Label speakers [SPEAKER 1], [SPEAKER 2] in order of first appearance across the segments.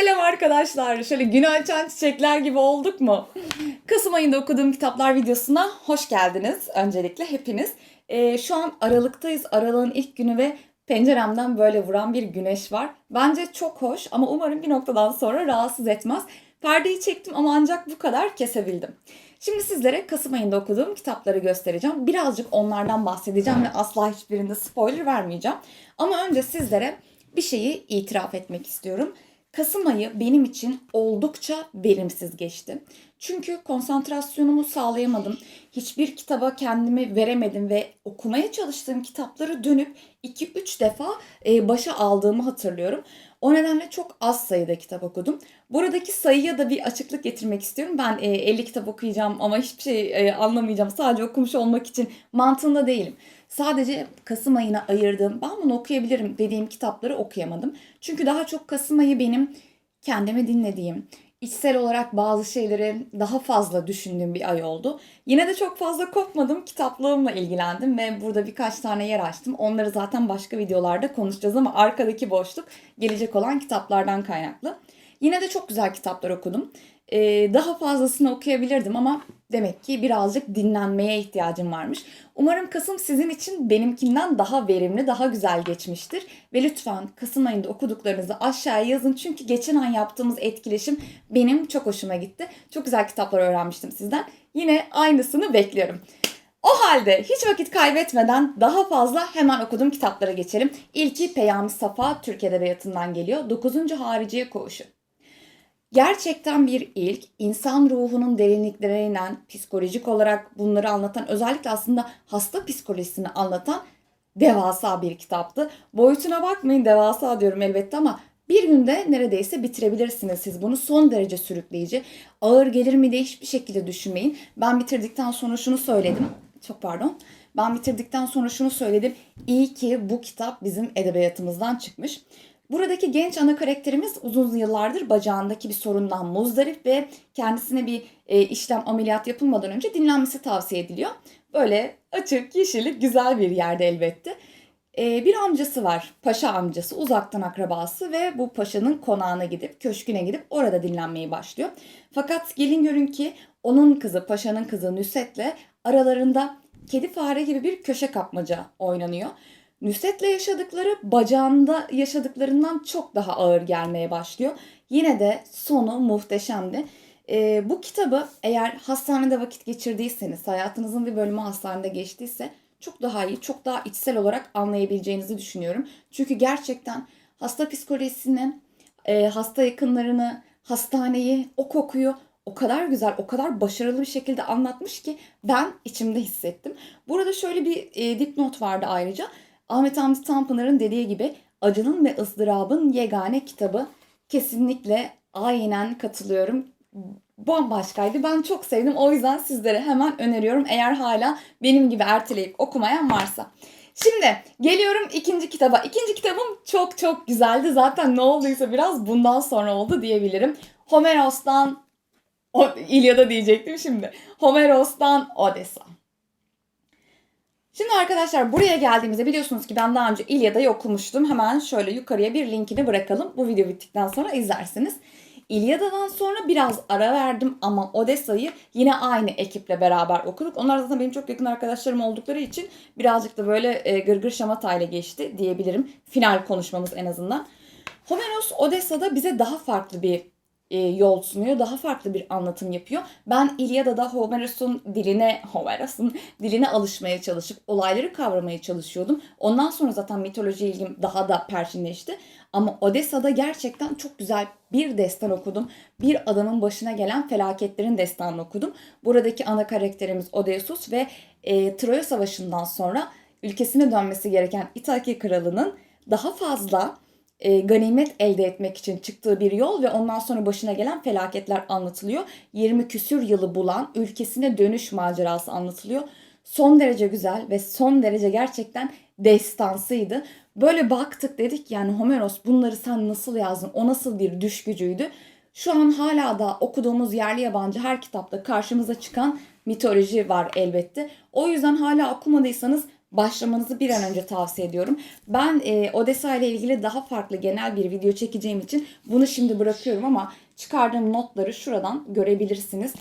[SPEAKER 1] Selam arkadaşlar. Şöyle günü açan çiçekler gibi olduk mu? Kasım ayında okuduğum kitaplar videosuna hoş geldiniz. Öncelikle hepiniz. Ee, şu an Aralık'tayız. Aralığın ilk günü ve penceremden böyle vuran bir güneş var. Bence çok hoş ama umarım bir noktadan sonra rahatsız etmez. Perdeyi çektim ama ancak bu kadar kesebildim. Şimdi sizlere Kasım ayında okuduğum kitapları göstereceğim. Birazcık onlardan bahsedeceğim ve asla hiçbirinde spoiler vermeyeceğim. Ama önce sizlere bir şeyi itiraf etmek istiyorum. Kasım ayı benim için oldukça verimsiz geçti. Çünkü konsantrasyonumu sağlayamadım. Hiçbir kitaba kendimi veremedim ve okumaya çalıştığım kitapları dönüp 2-3 defa e, başa aldığımı hatırlıyorum. O nedenle çok az sayıda kitap okudum. Buradaki sayıya da bir açıklık getirmek istiyorum. Ben e, 50 kitap okuyacağım ama hiçbir şey e, anlamayacağım. Sadece okumuş olmak için mantığında değilim. Sadece Kasım ayına ayırdığım, ben bunu okuyabilirim dediğim kitapları okuyamadım. Çünkü daha çok Kasım ayı benim kendimi dinlediğim, içsel olarak bazı şeyleri daha fazla düşündüğüm bir ay oldu. Yine de çok fazla kopmadım. Kitaplığımla ilgilendim ve burada birkaç tane yer açtım. Onları zaten başka videolarda konuşacağız ama arkadaki boşluk gelecek olan kitaplardan kaynaklı. Yine de çok güzel kitaplar okudum. Ee, daha fazlasını okuyabilirdim ama demek ki birazcık dinlenmeye ihtiyacım varmış. Umarım Kasım sizin için benimkinden daha verimli, daha güzel geçmiştir. Ve lütfen Kasım ayında okuduklarınızı aşağıya yazın. Çünkü geçen ay yaptığımız etkileşim benim çok hoşuma gitti. Çok güzel kitaplar öğrenmiştim sizden. Yine aynısını bekliyorum. O halde hiç vakit kaybetmeden daha fazla hemen okuduğum kitaplara geçelim. İlki Peyami Safa Türk Edebiyatı'ndan geliyor. 9. Hariciye Koğuşu. Gerçekten bir ilk, insan ruhunun derinliklerinden psikolojik olarak bunları anlatan, özellikle aslında hasta psikolojisini anlatan devasa bir kitaptı. Boyutuna bakmayın devasa diyorum elbette ama bir günde neredeyse bitirebilirsiniz siz bunu. Son derece sürükleyici. Ağır gelir mi diye hiçbir şekilde düşünmeyin. Ben bitirdikten sonra şunu söyledim. Çok pardon. Ben bitirdikten sonra şunu söyledim. İyi ki bu kitap bizim edebiyatımızdan çıkmış. Buradaki genç ana karakterimiz uzun yıllardır bacağındaki bir sorundan muzdarip ve kendisine bir e, işlem ameliyat yapılmadan önce dinlenmesi tavsiye ediliyor. Böyle açık, yeşillik, güzel bir yerde elbette. E, bir amcası var, paşa amcası, uzaktan akrabası ve bu paşanın konağına gidip, köşküne gidip orada dinlenmeyi başlıyor. Fakat gelin görün ki onun kızı, paşanın kızı Nüset'le aralarında kedi fare gibi bir köşe kapmaca oynanıyor. Nusret'le yaşadıkları bacağında yaşadıklarından çok daha ağır gelmeye başlıyor. Yine de sonu muhteşemdi. Ee, bu kitabı eğer hastanede vakit geçirdiyseniz, hayatınızın bir bölümü hastanede geçtiyse çok daha iyi, çok daha içsel olarak anlayabileceğinizi düşünüyorum. Çünkü gerçekten hasta psikolojisini, e, hasta yakınlarını, hastaneyi, o kokuyu o kadar güzel, o kadar başarılı bir şekilde anlatmış ki ben içimde hissettim. Burada şöyle bir e, dipnot vardı ayrıca. Ahmet Hamdi Tanpınar'ın dediği gibi acının ve ızdırabın yegane kitabı. Kesinlikle aynen katılıyorum. Bambaşkaydı. Ben çok sevdim. O yüzden sizlere hemen öneriyorum. Eğer hala benim gibi erteleyip okumayan varsa. Şimdi geliyorum ikinci kitaba. İkinci kitabım çok çok güzeldi. Zaten ne olduysa biraz bundan sonra oldu diyebilirim. Homeros'tan o, İlyada diyecektim şimdi. Homeros'tan Odessa. Şimdi arkadaşlar buraya geldiğimizde biliyorsunuz ki ben daha önce İlyada'yı okumuştum. Hemen şöyle yukarıya bir linkini bırakalım. Bu video bittikten sonra izlersiniz. İlyada'dan sonra biraz ara verdim ama Odessa'yı yine aynı ekiple beraber okuduk. Onlar zaten benim çok yakın arkadaşlarım oldukları için birazcık da böyle e, gırgır şamatayla geçti diyebilirim. Final konuşmamız en azından. Homeros Odessa'da bize daha farklı bir yol sunuyor. Daha farklı bir anlatım yapıyor. Ben İlyada'da Homeros'un diline, Homeros'un diline alışmaya çalışıp olayları kavramaya çalışıyordum. Ondan sonra zaten mitoloji ilgim daha da perçinleşti. Ama Odessa'da gerçekten çok güzel bir destan okudum. Bir adamın başına gelen felaketlerin destanını okudum. Buradaki ana karakterimiz Odysseus ve e, Troya Savaşı'ndan sonra ülkesine dönmesi gereken İtaki Kralı'nın daha fazla e, ganimet elde etmek için çıktığı bir yol ve ondan sonra başına gelen felaketler anlatılıyor. 20 küsür yılı bulan ülkesine dönüş macerası anlatılıyor. Son derece güzel ve son derece gerçekten destansıydı. Böyle baktık dedik yani Homeros bunları sen nasıl yazdın? O nasıl bir düş gücüydü? Şu an hala da okuduğumuz yerli yabancı her kitapta karşımıza çıkan mitoloji var elbette. O yüzden hala okumadıysanız başlamanızı bir an önce tavsiye ediyorum. Ben e, Odessa ile ilgili daha farklı genel bir video çekeceğim için bunu şimdi bırakıyorum ama çıkardığım notları şuradan görebilirsiniz.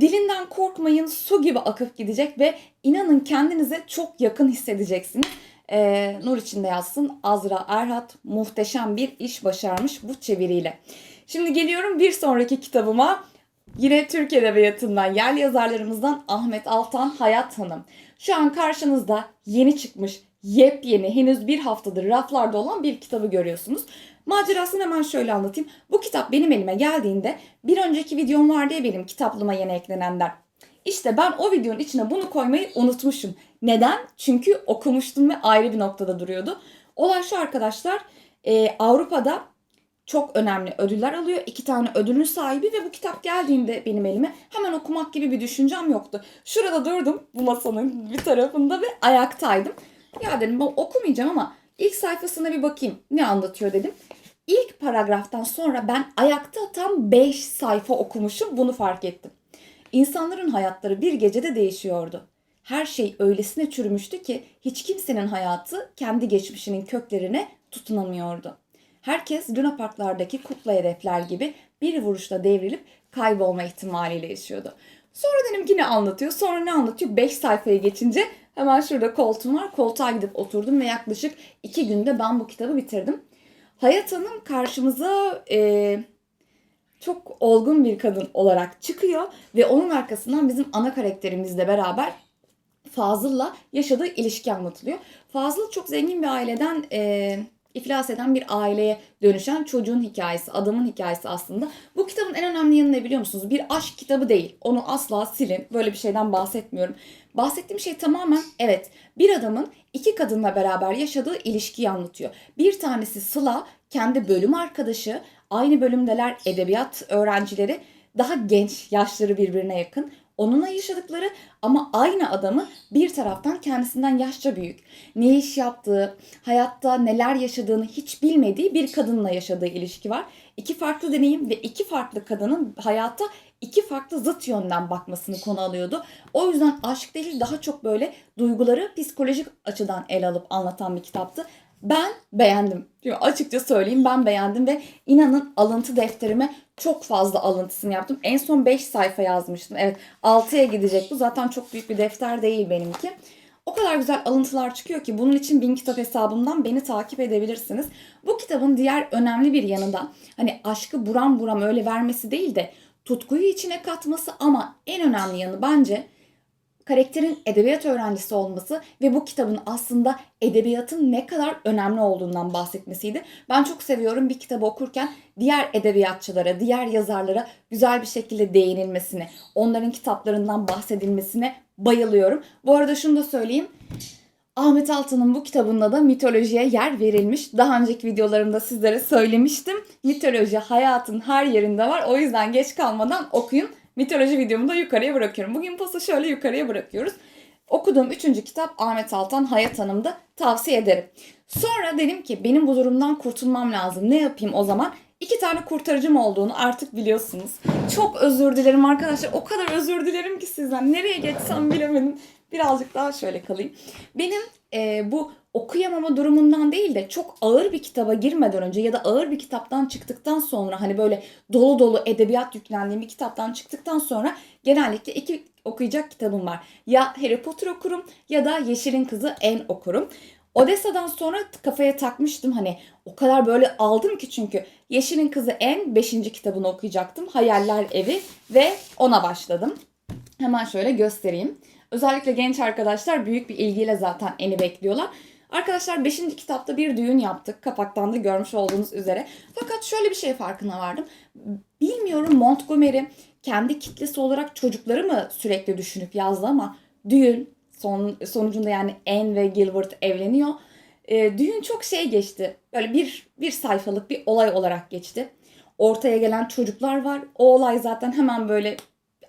[SPEAKER 1] Dilinden korkmayın su gibi akıp gidecek ve inanın kendinize çok yakın hissedeceksiniz. Ee, nur içinde yazsın Azra Erhat muhteşem bir iş başarmış bu çeviriyle. Şimdi geliyorum bir sonraki kitabıma. Yine Türk Edebiyatı'ndan yerli yazarlarımızdan Ahmet Altan Hayat Hanım. Şu an karşınızda yeni çıkmış yepyeni henüz bir haftadır raflarda olan bir kitabı görüyorsunuz. Macerasını hemen şöyle anlatayım. Bu kitap benim elime geldiğinde bir önceki videom vardı ya benim kitaplığıma yeni eklenenler. İşte ben o videonun içine bunu koymayı unutmuşum. Neden? Çünkü okumuştum ve ayrı bir noktada duruyordu. Olay şu arkadaşlar. e, Avrupa'da çok önemli ödüller alıyor. İki tane ödülün sahibi ve bu kitap geldiğinde benim elime hemen okumak gibi bir düşüncem yoktu. Şurada durdum bu masanın bir tarafında ve ayaktaydım. Ya dedim okumayacağım ama ilk sayfasına bir bakayım ne anlatıyor dedim. İlk paragraftan sonra ben ayakta tam 5 sayfa okumuşum bunu fark ettim. İnsanların hayatları bir gecede değişiyordu. Her şey öylesine çürümüştü ki hiç kimsenin hayatı kendi geçmişinin köklerine tutunamıyordu. Herkes Luna Parklardaki kukla hedefler gibi bir vuruşla devrilip kaybolma ihtimaliyle yaşıyordu. Sonra dedim ki ne anlatıyor? Sonra ne anlatıyor? 5 sayfaya geçince hemen şurada koltuğum var. Koltuğa gidip oturdum ve yaklaşık 2 günde ben bu kitabı bitirdim. Hayat Hanım karşımıza e, çok olgun bir kadın olarak çıkıyor ve onun arkasından bizim ana karakterimizle beraber Fazıl'la yaşadığı ilişki anlatılıyor. Fazıl çok zengin bir aileden e, iflas eden bir aileye dönüşen çocuğun hikayesi, adamın hikayesi aslında. Bu kitabın en önemli yanı ne biliyor musunuz? Bir aşk kitabı değil. Onu asla silin. Böyle bir şeyden bahsetmiyorum. Bahsettiğim şey tamamen evet bir adamın iki kadınla beraber yaşadığı ilişkiyi anlatıyor. Bir tanesi Sıla kendi bölüm arkadaşı aynı bölümdeler edebiyat öğrencileri daha genç yaşları birbirine yakın. Onunla yaşadıkları ama aynı adamı bir taraftan kendisinden yaşça büyük. Ne iş yaptığı, hayatta neler yaşadığını hiç bilmediği bir kadınla yaşadığı ilişki var. İki farklı deneyim ve iki farklı kadının hayata iki farklı zıt yönden bakmasını konu alıyordu. O yüzden aşk değil daha çok böyle duyguları psikolojik açıdan ele alıp anlatan bir kitaptı. Ben beğendim. Açıkça söyleyeyim ben beğendim ve inanın alıntı defterime çok fazla alıntısını yaptım. En son 5 sayfa yazmıştım. Evet 6'ya gidecek bu. Zaten çok büyük bir defter değil benimki. O kadar güzel alıntılar çıkıyor ki bunun için bin kitap hesabımdan beni takip edebilirsiniz. Bu kitabın diğer önemli bir yanı da hani aşkı buram buram öyle vermesi değil de tutkuyu içine katması ama en önemli yanı bence karakterin edebiyat öğrencisi olması ve bu kitabın aslında edebiyatın ne kadar önemli olduğundan bahsetmesiydi. Ben çok seviyorum bir kitabı okurken diğer edebiyatçılara, diğer yazarlara güzel bir şekilde değinilmesine, onların kitaplarından bahsedilmesine bayılıyorum. Bu arada şunu da söyleyeyim. Ahmet Altan'ın bu kitabında da mitolojiye yer verilmiş. Daha önceki videolarımda sizlere söylemiştim. Mitoloji hayatın her yerinde var. O yüzden geç kalmadan okuyun. Mitoloji videomu da yukarıya bırakıyorum. Bugün posta şöyle yukarıya bırakıyoruz. Okuduğum üçüncü kitap Ahmet Altan Hayat Hanım'da tavsiye ederim. Sonra dedim ki benim bu durumdan kurtulmam lazım. Ne yapayım o zaman? İki tane kurtarıcım olduğunu artık biliyorsunuz. Çok özür dilerim arkadaşlar. O kadar özür dilerim ki sizden. Nereye geçsem bilemedim. Birazcık daha şöyle kalayım. Benim e, bu okuyamama durumundan değil de çok ağır bir kitaba girmeden önce ya da ağır bir kitaptan çıktıktan sonra hani böyle dolu dolu edebiyat yüklendiğim bir kitaptan çıktıktan sonra genellikle iki okuyacak kitabım var. Ya Harry Potter okurum ya da Yeşil'in Kızı En okurum. Odessa'dan sonra kafaya takmıştım hani o kadar böyle aldım ki çünkü Yeşil'in Kızı En 5. kitabını okuyacaktım. Hayaller Evi ve ona başladım. Hemen şöyle göstereyim. Özellikle genç arkadaşlar büyük bir ilgiyle zaten En'i bekliyorlar. Arkadaşlar 5. kitapta bir düğün yaptık. Kapaktan da görmüş olduğunuz üzere. Fakat şöyle bir şey farkına vardım. Bilmiyorum Montgomery kendi kitlesi olarak çocukları mı sürekli düşünüp yazdı ama düğün son, sonucunda yani Anne ve Gilbert evleniyor. E, düğün çok şey geçti. Böyle bir, bir sayfalık bir olay olarak geçti. Ortaya gelen çocuklar var. O olay zaten hemen böyle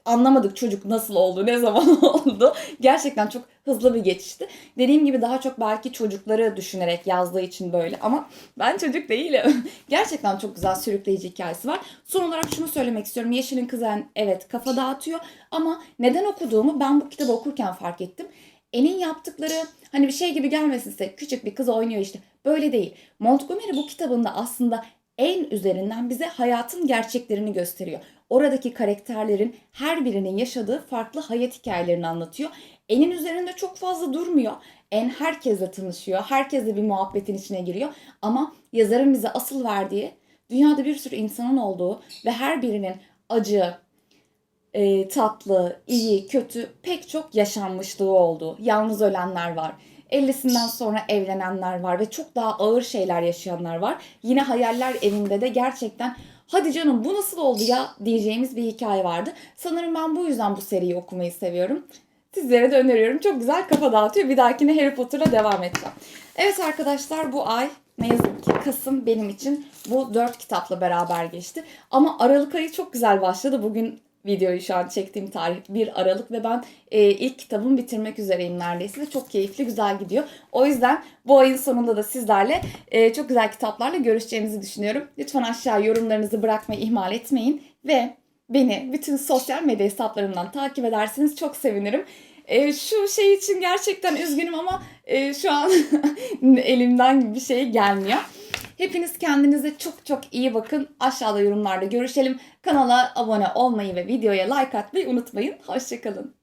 [SPEAKER 1] anlamadık çocuk nasıl oldu, ne zaman oldu. Gerçekten çok hızlı bir geçişti. Dediğim gibi daha çok belki çocukları düşünerek yazdığı için böyle ama ben çocuk değilim. Gerçekten çok güzel sürükleyici hikayesi var. Son olarak şunu söylemek istiyorum. Yeşil'in Kızı evet kafa dağıtıyor ama neden okuduğumu ben bu kitabı okurken fark ettim. En'in yaptıkları hani bir şey gibi gelmesin size. Küçük bir kız oynuyor işte. Böyle değil. Montgomery bu kitabında aslında en üzerinden bize hayatın gerçeklerini gösteriyor. Oradaki karakterlerin her birinin yaşadığı farklı hayat hikayelerini anlatıyor. En'in üzerinde çok fazla durmuyor. En herkesle tanışıyor. Herkesle bir muhabbetin içine giriyor. Ama yazarın bize asıl verdiği dünyada bir sürü insanın olduğu ve her birinin acı, e, tatlı, iyi, kötü pek çok yaşanmışlığı oldu. Yalnız ölenler var. 50'sinden sonra evlenenler var ve çok daha ağır şeyler yaşayanlar var. Yine Hayaller Evinde de gerçekten hadi canım bu nasıl oldu ya diyeceğimiz bir hikaye vardı. Sanırım ben bu yüzden bu seriyi okumayı seviyorum. Sizlere de öneriyorum. Çok güzel kafa dağıtıyor. Bir dahakine Harry Potter'la devam edeceğim. Evet arkadaşlar bu ay ne yazık ki Kasım benim için bu dört kitapla beraber geçti. Ama Aralık ayı çok güzel başladı. Bugün videoyu şu an çektiğim tarih 1 Aralık ve ben e, ilk kitabımı bitirmek üzereyim neredeyse çok keyifli güzel gidiyor. O yüzden bu ayın sonunda da sizlerle e, çok güzel kitaplarla görüşeceğimizi düşünüyorum. Lütfen aşağı yorumlarınızı bırakmayı ihmal etmeyin ve beni bütün sosyal medya hesaplarımdan takip ederseniz çok sevinirim. E, şu şey için gerçekten üzgünüm ama e, şu an elimden bir şey gelmiyor. Hepiniz kendinize çok çok iyi bakın. Aşağıda yorumlarda görüşelim. Kanala abone olmayı ve videoya like atmayı unutmayın. Hoşçakalın.